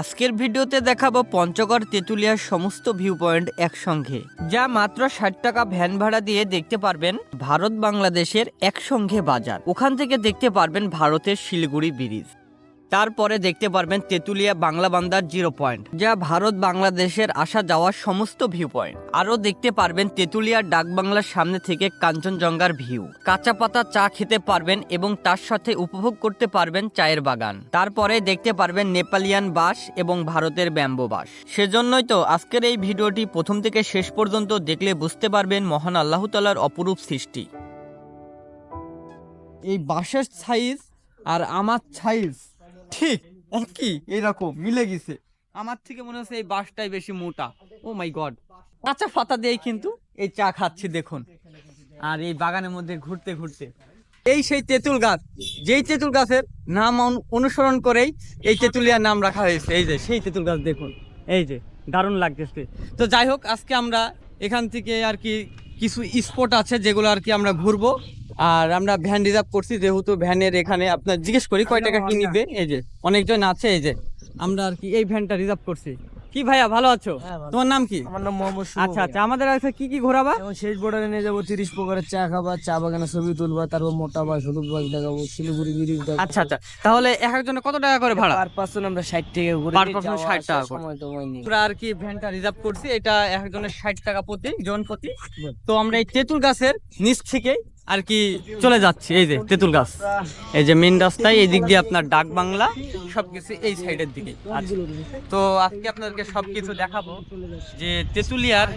আজকের ভিডিওতে দেখাবো পঞ্চগড় তেঁতুলিয়ার সমস্ত ভিউ পয়েন্ট একসঙ্গে, যা মাত্র ষাট টাকা ভ্যান ভাড়া দিয়ে দেখতে পারবেন ভারত বাংলাদেশের একসঙ্গে বাজার। ওখান থেকে দেখতে পারবেন ভারতের শিলিগুড়ি ব্রিজ। তারপরে দেখতে পারবেন তেঁতুলিয়া বাংলা বান্দার জিরো পয়েন্ট, যা ভারত বাংলাদেশের আসা যাওয়ার সমস্ত ভিউ পয়েন্ট আরও দেখতে পারবেন তেঁতুলিয়ার ডাক বাংলার সামনে থেকে কাঞ্চনজঙ্ঘার ভিউ কাঁচা পাতা চা খেতে পারবেন এবং তার সাথে উপভোগ করতে পারবেন চায়ের বাগান। তারপরে দেখতে পারবেন নেপালিয়ান বাস এবং ভারতের ব্যাম্বো বাস সেজন্যই তো আজকের এই ভিডিওটি প্রথম থেকে শেষ পর্যন্ত দেখলে বুঝতে পারবেন মহান আল্লাহ তালার অপরূপ সৃষ্টি। এই বাঁশের সাইজ আর আমার সাইজ ঠিক একই। এরকম মিলে গেছে। আমার থেকে মনে হচ্ছে এই বাঁশটাই বেশি মোটা। ও মাই গড কাঁচা পাতা দিয়েই কিন্তু এই চা খাচ্ছি দেখুন। আর এই বাগানের মধ্যে ঘুরতে ঘুরতে। এই সেই তেঁতুল গাছ যেই তেঁতুল গাছের নাম অনু- অনুসরণ করেই এই তেঁতুলিয়ার নাম রাখা হয়েছে। এই যে সেই তেঁতুল গাছ দেখুন। এই যে দারুণ লাগতেছে। তো যাই হোক আজকে আমরা এখান থেকে আর কি কিছু স্পট আছে যেগুলো আর কি আমরা ঘুরবো। আর আমরা ভ্যান রিজার্ভ করছি যেহেতু ভ্যানের এখানে আপনার জিজ্ঞেস করি কয় টাকা কি নিবে? এই যে অনেকজন আছে এই যে আমরা আর কি এই ভ্যানটা রিজার্ভ করছি। কি ভাইয়া ভালো আছো? হ্যাঁ, তোমার নাম কি? আমার নাম মোহাম্মদ আচ্ছা আচ্ছা আমাদের আছে কি কি ঘোরাবা? শেষ বর্ডারে নিয়ে যাব তিরিশ প্রকারের চা খাবা চা বাগানে ছবি তুলবা তারপর মোটা বা সবুজ বাগ দেখাবো শিলিগুড়ি ব্রিজ দেখাবো। আচ্ছা আচ্ছা তাহলে এক একজনে কত টাকা করে ভাড়া? পার পার্সন আমরা ষাট টাকা নিই, person যাওয়া 60 টাকা করে। আমরা আর কি ভ্যানটা রিজার্ভ করছি এটা এক একজনের ষাট টাকা প্রতি জন প্রতি। তো আমরা এই তেঁতুল গাছের নিচ থেকে আর কি চলে যাচ্ছি, এই যে তেঁতুল গাছ। এই যে মেন রাস্তায়, এই দিক দিয়ে আপনার ডাক বাংলা, সবকিছু এই সাইডের দিকে আছে। তো আজকে আপনাদেরকে সবকিছু দেখাবো যে তেঁতুলিয়ার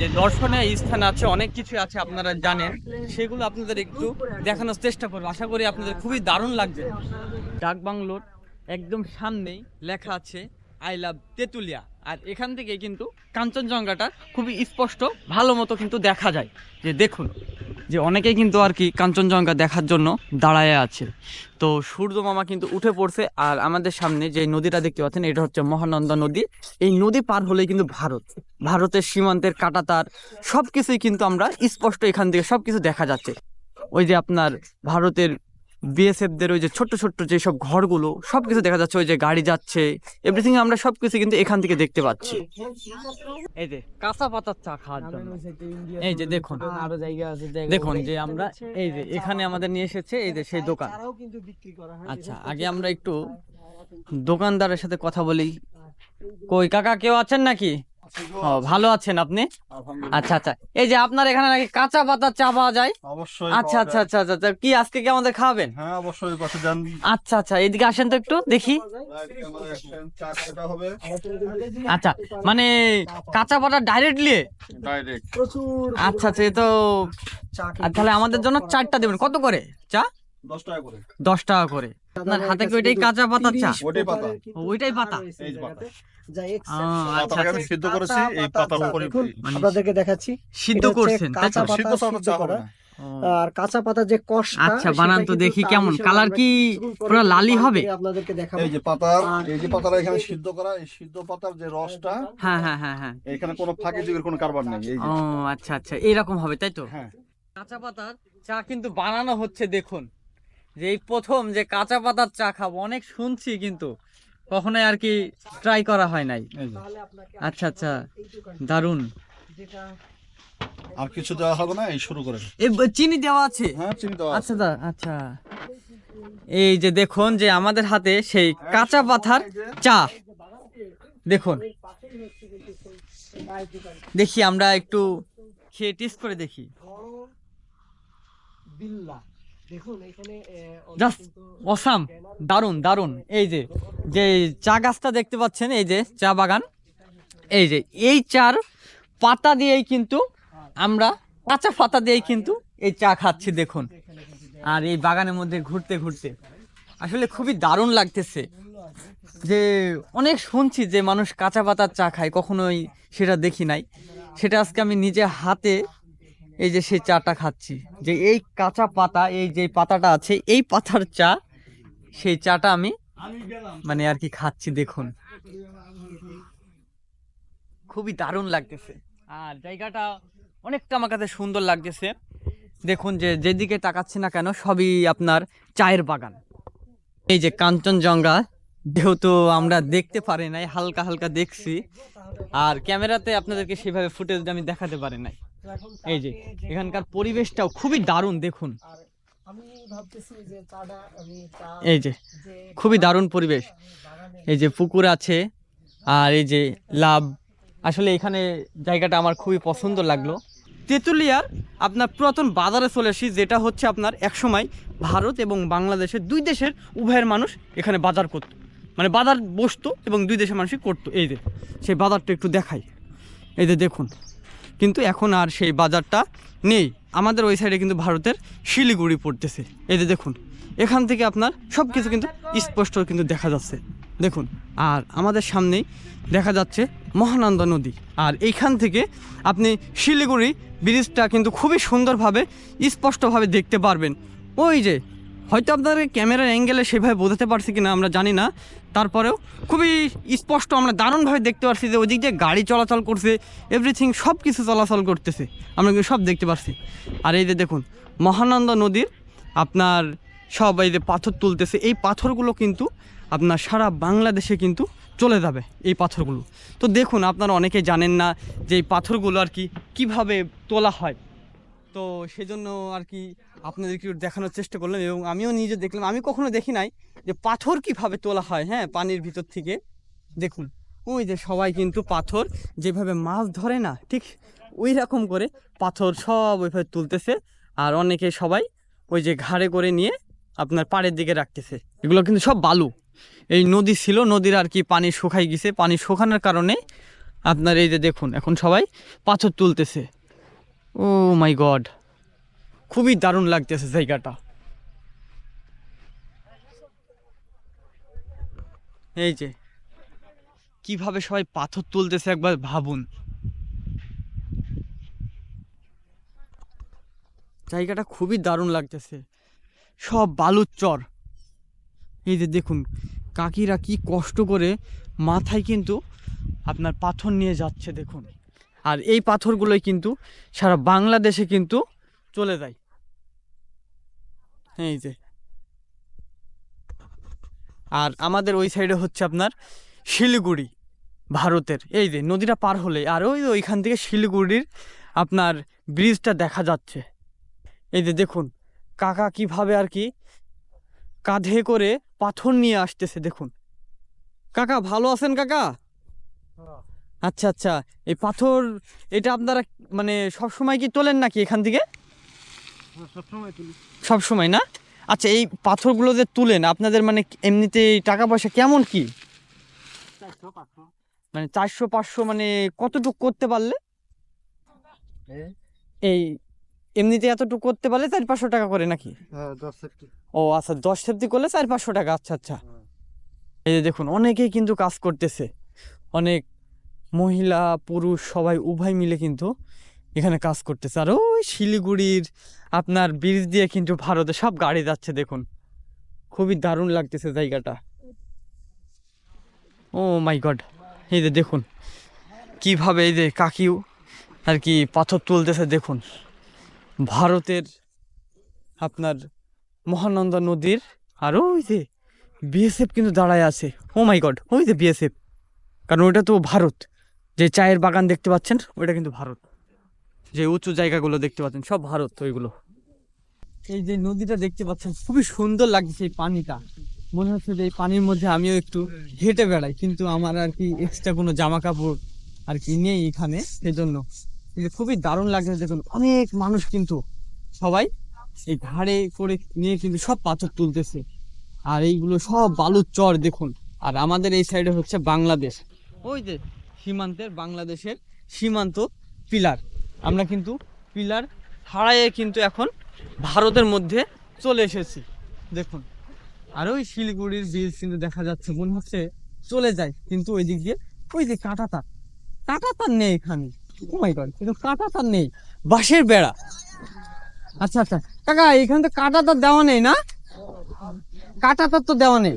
যে দর্শনীয় স্থান আছে, অনেক কিছু আছে আপনারা জানেন। সেগুলো আপনাদের একটু দেখানোর চেষ্টা করব। আশা করি আপনাদের খুবই দারুণ লাগবে। ডাক বাংলোর একদম সামনেই লেখা আছে, আই লাভ তেঁতুলিয়া। আর এখান থেকে কিন্তু কাঞ্চনজঙ্ঘাটা খুবই স্পষ্ট, ভালো মতো কিন্তু দেখা যায়। যে দেখুন যে অনেকেই কিন্তু আর কি কাঞ্চনজঙ্ঘা দেখার জন্য দাঁড়ায় আছে। তো সূর্য মামা কিন্তু উঠে পড়ছে আর আমাদের সামনে যে নদীটা দেখতে পাচ্ছেন, এটা হচ্ছে মহানন্দা নদী। এই নদী পার হলেই কিন্তু ভারত, ভারতের সীমান্তের কাটাতার সব কিছুই কিন্তু আমরা স্পষ্ট এখান থেকে সব কিছু দেখা যাচ্ছে। ওই যে আপনার ভারতের বিএসএফদের ওই যে ছোট্ট ছোট্ট যে সব ঘরগুলো সব কিছু দেখা যাচ্ছে ওই যে গাড়ি যাচ্ছে এভরিথিং আমরা সব কিছু কিন্তু এখান থেকে দেখতে পাচ্ছি। এই যে কাঁচা পাতার চা খাওয়ার জন্য। এই যে দেখুন আরও জায়গা আছে দেখুন যে আমরা এই যে এখানে আমাদের নিয়ে এসেছে এই যে সেই দোকান। হয়। আচ্ছা আগে আমরা একটু দোকানদারের সাথে কথা বলি। কই কাকা কেউ আছেন নাকি? ও ভালো আছেন আপনি? আচ্ছা আচ্ছা। এই যে আপনার এখানে নাকি কাঁচা পাতার চা পাওয়া যায়? অবশ্যই আচ্ছা আচ্ছা আচ্ছা আচ্ছা আচ্ছা। কি আজকে কি আমাদের খাওয়াবেন হ্যাঁ অবশ্যই পাশে যান। আচ্ছা আচ্ছা। এদিকে আসেন তো একটু দেখি। চা খাওয়া হবে। আচ্ছা মানে কাঁচা পাতা ডাইরেক্টলি ডাইরেক্ট প্রচুর আচ্ছা আচ্ছা তো চা তাহলে আমাদের জন্য চারটা দেবেন। কত করে চা? দশ টাকা করে। দশ টাকা করে। আপনার হাতে কি ওইটাই কাঁচা পাতার চা? ওইটাই পাতা। ওইটাই পাতা। এই যে। আচ্ছা, আচ্ছা। সিদ্ধ করেছি এই পাতার উপরে দেখুন, মানে আপনাদেরকে দেখাচ্ছি সিদ্ধ করছেন কাঁচা পাতা সিদ্ধ ছাড়া সিদ্ধ চা হবে করা। আর কাঁচা পাতা যে কষটা আচ্ছা বানান তো দেখি কেমন। কালার কি পুরো লালি হবে? আপনাদেরকে দেখাবো। এই যে পাতা এই যে পাতাটা এখানে সিদ্ধ করা এই সিদ্ধ পাতার যে রসটা হ্যাঁ হ্যাঁ হ্যাঁ হ্যাঁ এখানে কোনো ফাঁকি যুগের কোনো কারবার নেই এই যে। ও আচ্ছা আচ্ছা এইরকম হবে তাই তো? হ্যাঁ। কাঁচা পাতার চা কিন্তু বানানো হচ্ছে দেখুন। যে এই প্রথম যে কাঁচা পাতার চা খাব অনেক শুনছি কিন্তু। কখনোই আর কি ট্রাই করা হয় নাই। আচ্ছা আচ্ছা। দারুণ আর কিছু দেওয়া হবে না? এই শুরু করে এই চিনি দেওয়া আছে? হ্যাঁ চিনি দেওয়া আছে। আচ্ছা দা আচ্ছা। এই যে দেখুন যে আমাদের হাতে সেই কাঁচা পাথার চা। দেখুন। দেখি আমরা একটু খেয়ে টেস্ট করে দেখি। বড় দেখুন এখানে জাস্ট অসাম দারুণ দারুণ এই যে যে চা গাছটা দেখতে পাচ্ছেন, এই যে চা বাগান, এই যে, এই চার পাতা দিয়েই কিন্তু আমরা কাঁচা পাতা দিয়েই কিন্তু এই চা খাচ্ছি, দেখুন। আর এই বাগানের মধ্যে ঘুরতে ঘুরতে আসলে খুবই দারুণ লাগতেছে যে অনেক শুনছি যে মানুষ কাঁচা পাতার চা খায়, কখনোই সেটা দেখি নাই। সেটা আজকে আমি নিজে হাতে এই যে সেই চাটা খাচ্ছি, যে এই কাঁচা পাতা, এই যে পাতাটা আছে, এই পাতার চা, সেই চাটা আমি মানে আর কি খাচ্ছি, দেখুন। খুবই দারুণ লাগতেছে। আর জায়গাটা অনেকটা আমার কাছে সুন্দর লাগতেছে। দেখুন যে যেদিকে তাকাচ্ছি না কেন, সবই আপনার চায়ের বাগান। এই যে কাঞ্চনজঙ্ঘা, যেহেতু আমরা দেখতে পারি নাই, হালকা হালকা দেখছি। আর ক্যামেরাতে আপনাদেরকে সেভাবে ফুটেজ আমি দেখাতে পারি নাই। এই যে, এখানকার পরিবেশটাও খুবই দারুণ, দেখুন। আমি ভাবতেছি যে চাটা আমি চা এই যে খুবই দারুণ পরিবেশ। এই যে পুকুর আছে আর এই যে লাভ। আসলে এখানে জায়গাটা আমার খুবই পছন্দ লাগল। তেঁতুলিয়ার আপনার পুরাতন বাজারে চলে আসি যেটা হচ্ছে আপনার একসময় ভারত এবং বাংলাদেশের দুই দেশের উভয়ের মানুষ এখানে বাজার করত। মানে বাজার বসতো এবং দুই দেশের মানুষই করতো। এই যে সেই বাজারটা একটু দেখাই। এই যে দেখুন কিন্তু এখন আর সেই বাজারটা নেই। আমাদের ওই সাইডে কিন্তু ভারতের শিলিগুড়ি পড়তেছে। এই যে দেখুন, এখান থেকে আপনার সব কিছু কিন্তু স্পষ্ট কিন্তু দেখা যাচ্ছে। দেখুন, আর আমাদের সামনেই দেখা যাচ্ছে মহানন্দা নদী। আর এইখান থেকে আপনি শিলিগুড়ি ব্রিজটা কিন্তু খুবই সুন্দরভাবে, স্পষ্টভাবে দেখতে পারবেন। ওই যে হয়তো আপনার ক্যামেরার অ্যাঙ্গেলে সেভাবে বোঝাতে পারছি কিনা আমরা জানি না। তারপরেও খুবই স্পষ্ট আমরা দারুণভাবে দেখতে পারছি যে ওদিক দিয়ে গাড়ি চলাচল করছে এভরিথিং সব কিছু চলাচল করতেছে। আমরা কিন্তু সব দেখতে পারছি। আর এই যে দেখুন, মহানন্দা নদীর আপনার সব এই যে পাথর তুলতেছে, এই পাথরগুলো কিন্তু আপনার সারা বাংলাদেশে কিন্তু চলে যাবে এই পাথরগুলো। তো দেখুন, আপনারা অনেকে জানেন না যে এই পাথরগুলো আর কি কীভাবে তোলা হয়। তো সেজন্য আর কি আপনাদেরকে দেখানোর চেষ্টা করলাম এবং আমিও নিজে দেখলাম। আমি কখনো দেখি নাই যে পাথর কীভাবে তোলা হয় হ্যাঁ পানির ভিতর থেকে। দেখুন, ওই যে সবাই কিন্তু পাথর যেভাবে মাছ ধরে না, ঠিক ওই রকম করে পাথর সব ওইভাবে তুলতেছে আর অনেকে সবাই ওই যে ঘাড়ে করে নিয়ে আপনার পাড়ের দিকে রাখতেছে। এগুলো কিন্তু সব বালু। এই নদী ছিল, নদীর আর কি পানি শুকাই গেছে। পানি শুকানোর কারণে আপনার এই যে দেখুন, এখন সবাই পাথর তুলতেছে। ও মাই গড খুবই দারুণ লাগতেছে জায়গাটা। এই যে, কীভাবে সবাই পাথর তুলতেছে একবার ভাবুন। জায়গাটা খুবই দারুণ লাগতেছে। সব বালুর চর। এই যে দেখুন, কাকিরা কি কষ্ট করে মাথায় কিন্তু আপনার পাথর নিয়ে যাচ্ছে দেখুন। আর এই পাথরগুলোই কিন্তু সারা বাংলাদেশে কিন্তু চলে যায় এই যে। আর আমাদের ওই সাইডে হচ্ছে আপনার শিলিগুড়ি ভারতের। এই যে নদীটা পার হলে আর ওই ওইখান থেকে শিলিগুড়ির আপনার ব্রিজটা দেখা যাচ্ছে। এই যে দেখুন কাকা কীভাবে আর কি কাঁধে করে পাথর নিয়ে আসতেছে দেখুন। কাকা ভালো আছেন কাকা? আচ্ছা আচ্ছা এই পাথর এটা আপনারা মানে সব সময় কি তোলেন নাকি এখান থেকে? সবসময় সব সময় না? আচ্ছা এই পাথরগুলো যে তুলেন আপনাদের মানে এমনিতে টাকা পয়সা কেমন কি? মানে চারশো পাঁচশো মানে কতটুকু করতে পারলে? এই? এমনিতে এতটুকু করতে পারলে চার পাঁচশো টাকা করে নাকি? হ্যাঁ ও আচ্ছা দশ সেফটি করলে চার পাঁচশো টাকা আচ্ছা আচ্ছা। এই যে দেখুন অনেকেই কিন্তু কাজ করতেছে। অনেক মহিলা পুরুষ সবাই উভয় মিলে কিন্তু এখানে কাজ করতেছে। আর ওই শিলিগুড়ির আপনার ব্রিজ দিয়ে কিন্তু ভারতে সব গাড়ি যাচ্ছে দেখুন। খুবই দারুণ লাগতেছে জায়গাটা। ও মাই গড এই যে দেখুন, কীভাবে এই যে কাকিও আর কি পাথর তুলতেছে দেখুন। ভারতের আপনার মহানন্দা নদীর আর ওই যে বিএসএফ কিন্তু দাঁড়ায় আছে। ও মাই গড ওই যে বিএসএফ কারণ ওটা তো ভারত। যে চায়ের বাগান দেখতে পাচ্ছেন ওইটা কিন্তু ভারত। যে উঁচু জায়গাগুলো দেখতে পাচ্ছেন, সব ভারত ওইগুলো। এই যে নদীটা দেখতে পাচ্ছেন, খুবই সুন্দর লাগছে এই পানিটা। মনে হচ্ছে যে এই পানির মধ্যে আমিও একটু হেঁটে বেড়াই, কিন্তু আমার আর কি এক্সট্রা কোনো জামা কাপড় আর কি নেই এখানে, সেজন্য। খুবই দারুণ লাগছে, দেখুন, অনেক মানুষ কিন্তু সবাই এই ঘাড়ে করে নিয়ে কিন্তু সব পাথর তুলতেছে। আর এইগুলো সব বালুর চর, দেখুন। আর আমাদের এই সাইডে হচ্ছে বাংলাদেশ। ওই যে সীমান্তের বাংলাদেশের সীমান্ত পিলার। আমরা কিন্তু পিলার হারাইয়ে কিন্তু এখন ভারতের মধ্যে চলে এসেছি। দেখুন, আর ওই শিলিগুড়ির ব্রিজ কিন্তু দেখা যাচ্ছে, মনে হচ্ছে চলে যায়, কিন্তু ওই দিক দিয়ে ওই যে কাঁটা তার কাঁটা তার নেই এখানে। ও গড কিন্তু কাঁটা তার নেই, বাঁশের বেড়া। আচ্ছা আচ্ছা কাকা, এখানে তো কাঁটা তার দেওয়া নেই না? কাঁটা তার তো দেওয়া নেই।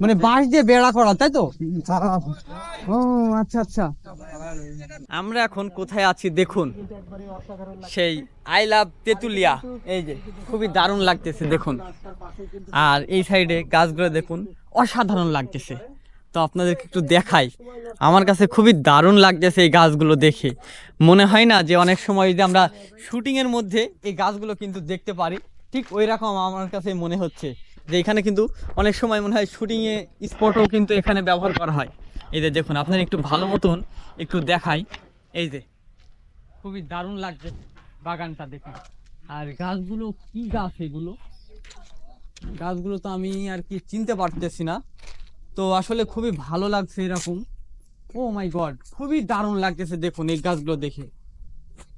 মানে বাঁশ দিয়ে বেড়া করা তাই তো? ও আচ্ছা আচ্ছা। আমরা এখন কোথায় আছি দেখুন। সেই আই লাভ তেতুলিয়া। এই যে খুবই দারুণ লাগতেছে দেখুন। আর এই সাইডে গাছগুলো দেখুন অসাধারণ লাগতেছে। তো আপনাদেরকে একটু দেখাই। আমার কাছে খুবই দারুণ লাগতেছে এই গাছগুলো দেখে। মনে হয় না যে অনেক সময় যে আমরা শুটিংয়ের মধ্যে এই গাছগুলো কিন্তু দেখতে পারি ঠিক ওই রকম আমার কাছে মনে হচ্ছে। যে এখানে কিন্তু অনেক সময় মনে হয় শুটিংয়ে স্পটও কিন্তু এখানে ব্যবহার করা হয়। এই যে দেখুন, আপনার একটু ভালো মতন একটু দেখাই। এই যে, খুবই দারুণ লাগছে বাগানটা দেখুন। আর গাছগুলো কি গাছ এগুলো? গাছগুলো তো আমি আর কি চিনতে পারতেছি না। তো আসলে খুবই ভালো লাগছে এরকম। ও মাই গড খুবই দারুণ লাগতেছে দেখুন এই গাছগুলো দেখে।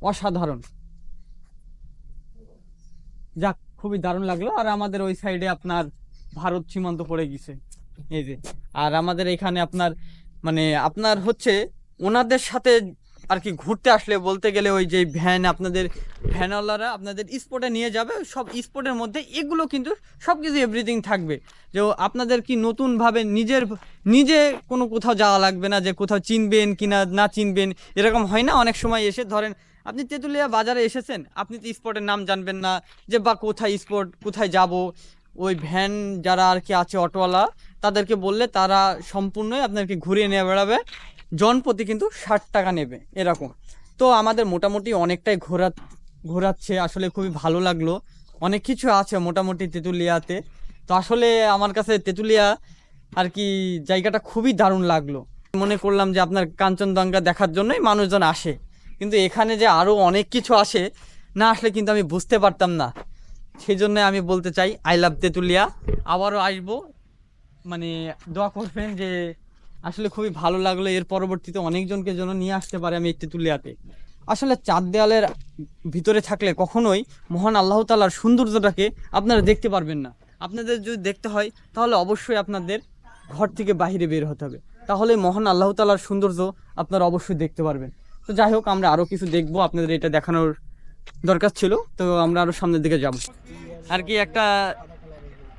অসাধারণ। যাক খুবই দারুণ লাগল। আর আমাদের ওই সাইডে আপনার ভারত সীমান্ত পড়ে গেছে। এই যে, আর আমাদের এখানে আপনার মানে আপনার হচ্ছে ওনাদের সাথে আর কি ঘুরতে আসলে বলতে গেলে ওই যে ভ্যান আপনাদের ভ্যানওয়ালারা আপনাদের স্পটে নিয়ে যাবে। সব স্পটের মধ্যে এগুলো কিন্তু সব কিছু এভরিথিং থাকবে। যে আপনাদের কি নতুনভাবে নিজের, নিজে কোনো কোথাও যাওয়া লাগবে না, যে কোথাও চিনবেন কি না না চিনবেন, এরকম হয় না? অনেক সময় এসে ধরেন আপনি তেঁতুলিয়া বাজারে এসেছেন, আপনি তো স্পটের নাম জানবেন না যে, বা কোথায় স্পট, কোথায় যাব? ওই ভ্যান যারা আর কি আছে অটোওয়ালা, তাদেরকে বললে তারা সম্পূর্ণই আপনাকে ঘুরিয়ে নিয়ে বেড়াবে। জনপ্রতি কিন্তু ষাট টাকা নেবে, এরকম। তো আমাদের মোটামুটি অনেকটাই ঘোরা, ঘোরাচ্ছে, আসলে খুবই ভালো লাগল। অনেক কিছু আছে মোটামুটি তেঁতুলিয়াতে। তো আসলে আমার কাছে তেঁতুলিয়া আর কি জায়গাটা খুবই দারুণ লাগল। মনে করলাম যে আপনার কাঞ্চনজঙ্ঘা দেখার জন্যই মানুষজন আসে। কিন্তু এখানে যে আরও অনেক কিছু আসে, না আসলে কিন্তু আমি বুঝতে পারতাম না। সেই জন্য আমি বলতে চাই আই লাভ তেঁতুলিয়া। আবারও আসব। মানে দোয়া করবেন যে আসলে খুবই ভালো লাগল। এর পরবর্তীতে অনেকজনকে যেন নিয়ে আসতে পারে আমি এই তেঁতুলিয়াতে। আসলে চার দেওয়ালের ভিতরে থাকলে কখনোই মহান আল্লাহ তালার সৌন্দর্যটাকে আপনারা দেখতে পারবেন না। আপনাদের যদি দেখতে হয়, তাহলে অবশ্যই আপনাদের ঘর থেকে বাইরে বের হতে হবে। তাহলে মহান আল্লাহ তালার সৌন্দর্য আপনারা অবশ্যই দেখতে পারবেন। তো যাই হোক আমরা আরও কিছু দেখব। আপনাদের এটা দেখানোর দরকার ছিল। তো আমরা আরও সামনের দিকে যাব। আর কি একটা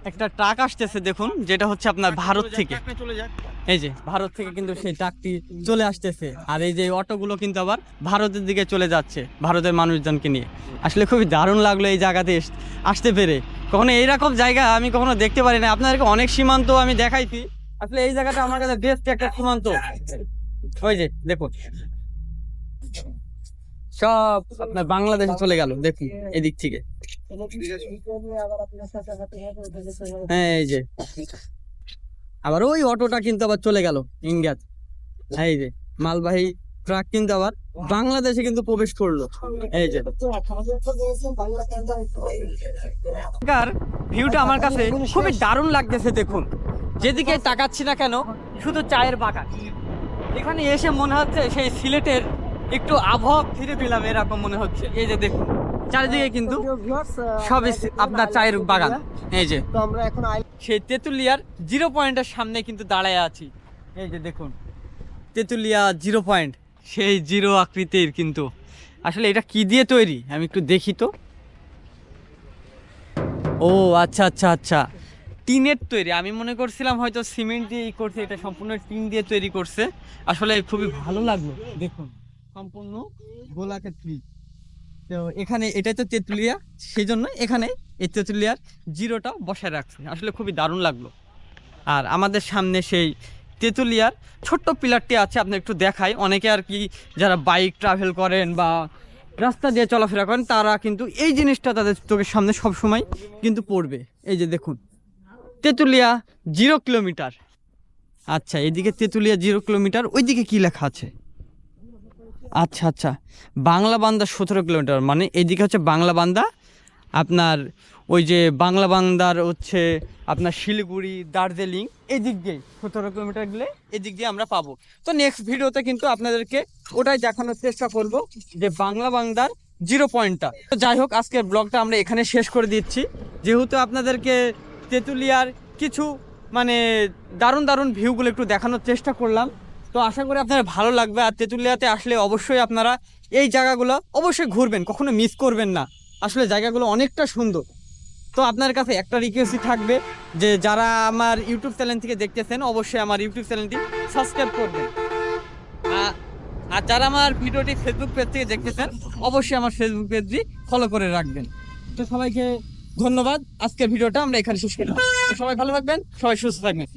একটা ট্রাক আসতেছে দেখুন যেটা হচ্ছে আপনার ভারত থেকে। এই যে ভারত থেকে কিন্তু সেই ট্রাকটি চলে আসতেছে। আর এই যে অটোগুলো কিন্তু আবার ভারতের দিকে চলে যাচ্ছে ভারতের মানুষজনকে নিয়ে। আসলে খুবই দারুণ লাগল এই জায়গাতে আসতে পেরে। কখনো এইরকম জায়গা আমি কখনো দেখতে পারি না আপনাদেরকে অনেক সীমান্ত আমি দেখাইছি। আসলে এই জায়গাটা আমার কাছে বেস্ট একটা সীমান্ত। ওই যে দেখুন। সব আপনার বাংলাদেশে চলে গেল দেখুন এদিক থেকে। হ্যাঁ এই যে। আবার ওই অটোটা কিন্তু আবার চলে গেল ইন্ডিয়াতে হ্যাঁ, এই যে মালবাহী ট্রাক কিন্তু আবার বাংলাদেশে কিন্তু প্রবেশ করল। এই যে। ভিউটা আমার কাছে খুবই দারুণ লাগতেছে দেখুন। যেদিকে তাকাচ্ছি না কেন শুধু চায়ের বাগান। এখানে এসে মনে হচ্ছে সেই সিলেটের একটু আবহাওয়া ফিরে পেলাম এরকম মনে হচ্ছে। এই যে দেখুন চারিদিকে কিন্তু সবই আপনার চায়ের বাগান। এই যে। আমরা এখন সেই তেঁতুলিয়ার জিরো পয়েন্টের সামনে কিন্তু দাঁড়ায় আছি। এই যে দেখুন তেঁতুলিয়া জিরো পয়েন্ট সেই জিরো আকৃতির কিন্তু। আসলে এটা কি দিয়ে তৈরি? আমি একটু দেখি তো। ও আচ্ছা আচ্ছা আচ্ছা। টিনের তৈরি। আমি মনে করছিলাম হয়তো সিমেন্ট দিয়ে করছে এটা সম্পূর্ণ টিন দিয়ে তৈরি করছে। আসলে খুবই ভালো লাগল দেখুন। সম্পূর্ণ গোলাকার ট্রি তো এখানে এটাই তো তেঁতুলিয়া সেই জন্য এখানে এই তেঁতুলিয়ার জিরোটা বসায় রাখছে। আসলে খুবই দারুণ লাগল। আর আমাদের সামনে সেই তেঁতুলিয়ার ছোট্ট পিলারটি আছে আপনি একটু দেখাই। অনেকে আর কি যারা বাইক ট্রাভেল করেন বা রাস্তা দিয়ে চলাফেরা করেন তারা কিন্তু এই জিনিসটা তাদের চোখের সামনে সবসময় কিন্তু পড়বে। এই যে দেখুন তেঁতুলিয়া জিরো কিলোমিটার। আচ্ছা এদিকে তেঁতুলিয়া জিরো কিলোমিটার ওইদিকে কি লেখা আছে? আচ্ছা আচ্ছা। বাংলা বান্দা সতেরো কিলোমিটার মানে এদিকে হচ্ছে বাংলা বান্দা, আপনার ওই যে বাংলা বান্দার হচ্ছে আপনার শিলিগুড়ি, দার্জিলিং, এদিক দিয়ে সতেরো কিলোমিটার গেলে এদিক দিয়ে আমরা পাবো। তো নেক্সট ভিডিওতে কিন্তু আপনাদেরকে ওটাই দেখানোর চেষ্টা করব যে বাংলা বান্দার জিরো পয়েন্টটা তো যাই হোক, আজকের ব্লগটা আমরা এখানে শেষ করে দিচ্ছি। যেহেতু আপনাদেরকে তেঁতুলিয়ার কিছু মানে দারুণ দারুণ ভিউগুলো একটু দেখানোর চেষ্টা করলাম তো আশা করি আপনারা ভালো লাগবে আর তেঁতুলিয়াতে আসলে অবশ্যই আপনারা এই জায়গাগুলো অবশ্যই ঘুরবেন, কখনো মিস করবেন না। আসলে জায়গাগুলো অনেকটা সুন্দর। তো আপনার কাছে একটা রিকোয়েস্টই থাকবে যে যারা আমার ইউটিউব চ্যানেল থেকে দেখতেছেন, অবশ্যই আমার ইউটিউব চ্যানেলটি সাবস্ক্রাইব করবেন। আর যারা আমার ভিডিওটি ফেসবুক পেজ থেকে দেখতেছেন, অবশ্যই আমার ফেসবুক পেজটি ফলো করে রাখবেন। তো সবাইকে ধন্যবাদ। আজকের ভিডিওটা আমরা এখানে শেষ করলাম। সবাই ভালো থাকবেন, সবাই সুস্থ থাকবেন।